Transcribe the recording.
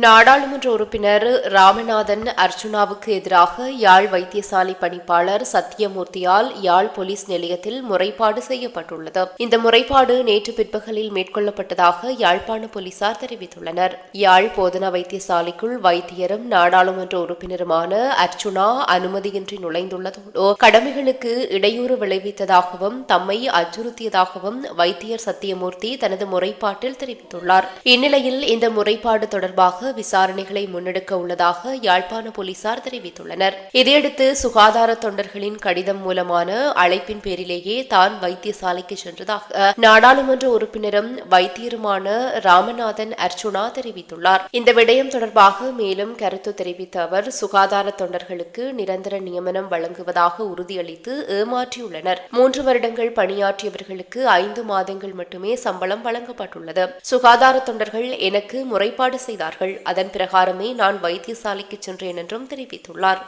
நாடாளுமன்ற உறுப்பினர் ராமநாதன் அர்ச்சுனாவுக்கு எதிராக யாழ் வைத்தியசாலை பணிப்பாளர் சத்தியமூர்த்தியால் யாழ் போலீஸ் நிலையத்தில் முறைப்பாடு செய்யப்பட்டுள்ளது. இந்த முறைப்பாடு நேற்று பிற்பகலில் மேற்கொள்ளப்பட்டதாக யாழ்ப்பாண போலீசார் தெரிவித்துள்ளனர். யாழ் போதனா வைத்தியசாலைக்குள் வைத்தியரும் நாடாளுமன்ற உறுப்பினருமான அர்ச்சுனா அனுமதியின்றி நுழைந்துள்ளதோடு கடமைகளுக்கு இடையூறு விளைவித்ததாகவும் தம்மை அச்சுறுத்தியதாகவும் வைத்தியர் சத்தியமூர்த்தி தனது முறைப்பாட்டில் தெரிவித்துள்ளார். இந்நிலையில் இந்த முறைப்பாடு தொடர்பாக தொடர்பாக விசாரணைகளை முன்னெடுக்க உள்ளதாக யாழ்ப்பாண போலீசார் தெரிவித்துள்ளனர். இதையடுத்து சுகாதார தொண்டர்களின் கடிதம் மூலமான அழைப்பின் பேரிலேயே தான் வைத்தியசாலைக்கு சென்றதாக நாடாளுமன்ற உறுப்பினரும் வைத்தியருமான ராமநாதன் அர்ச்சுனா தெரிவித்துள்ளார். இந்த விடயம் தொடர்பாக மேலும் கருத்து தெரிவித்த அவர் சுகாதார தொண்டர்களுக்கு நிரந்தர நியமனம் வழங்குவதாக உறுதியளித்து ஏமாற்றியுள்ளனர். மூன்று வருடங்கள் பணியாற்றியவர்களுக்கு ஐந்து மாதங்கள் மட்டுமே சம்பளம் வழங்கப்பட்டுள்ளது. சுகாதார தொண்டர்கள் எனக்கு முறைப்பாடு செய்தார்கள். அதன் பிரகாரமே நான் வைத்தியசாலைக்கு சென்றேன் என்றும் தெரிவித்துள்ளார்.